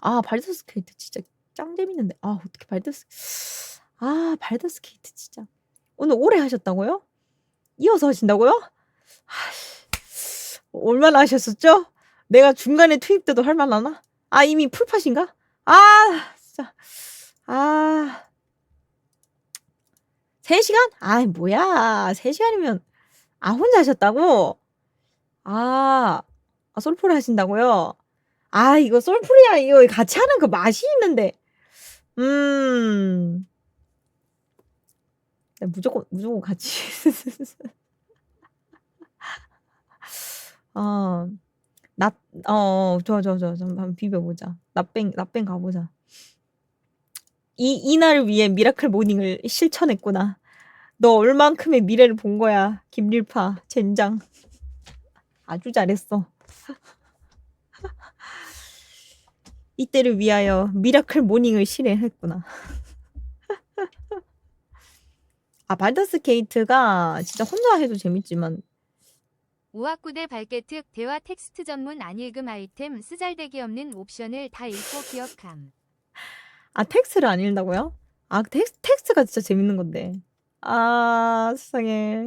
아 발더스 게이트 진짜 짱 재밌는데. 아 어떻게 발더스 아 발더스 게이트 진짜. 오늘 오래 하셨다고요? 이어서 하신다고요? 얼마나 하셨었죠? 내가 중간에 투입돼도 할 만하나? 아 이미 풀팟인가? 아 진짜. 아. 3시간? 아이 뭐야. 3시간이면 아 혼자 하셨다고? 아. 아 솔플 하신다고요? 아 이거 솔플이랑 이거 같이 하는 그 맛이 있는데. 음. 네 무조건, 무조건 같이. 어. 낫 어어 좋아, 좋아, 좋아. 한번 비벼 보자. 낫뱅 낫뱅 가 보자. 이 이날을 위해 미라클 모닝을 실천했구나. 너 얼만큼의 미래를 본 거야. 김릴파 젠장. 아주 잘했어. 이때를 위하여 미라클 모닝을 실행했구나. 아 발더스 게이트가 진짜 혼자 해도 재밌지만 우악구대 발개특 대화 텍스트 전문 안 읽음 아이템 쓰잘데기 없는 옵션을 다 읽고 기억함. 아 텍스트를 안 읽는다고요? 아 텍스 텍스트가 진짜 재밌는 건데. 아 세상에.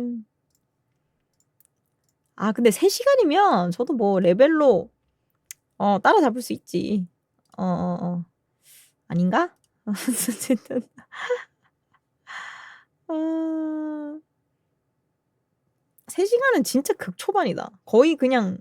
아 근데 3시간이면 저도 뭐 레벨로 어 따라잡을 수 있지. 어어어. 아닌가? 어쨌든. 아. 3 시간은 진짜 극초반이다. 거의 그냥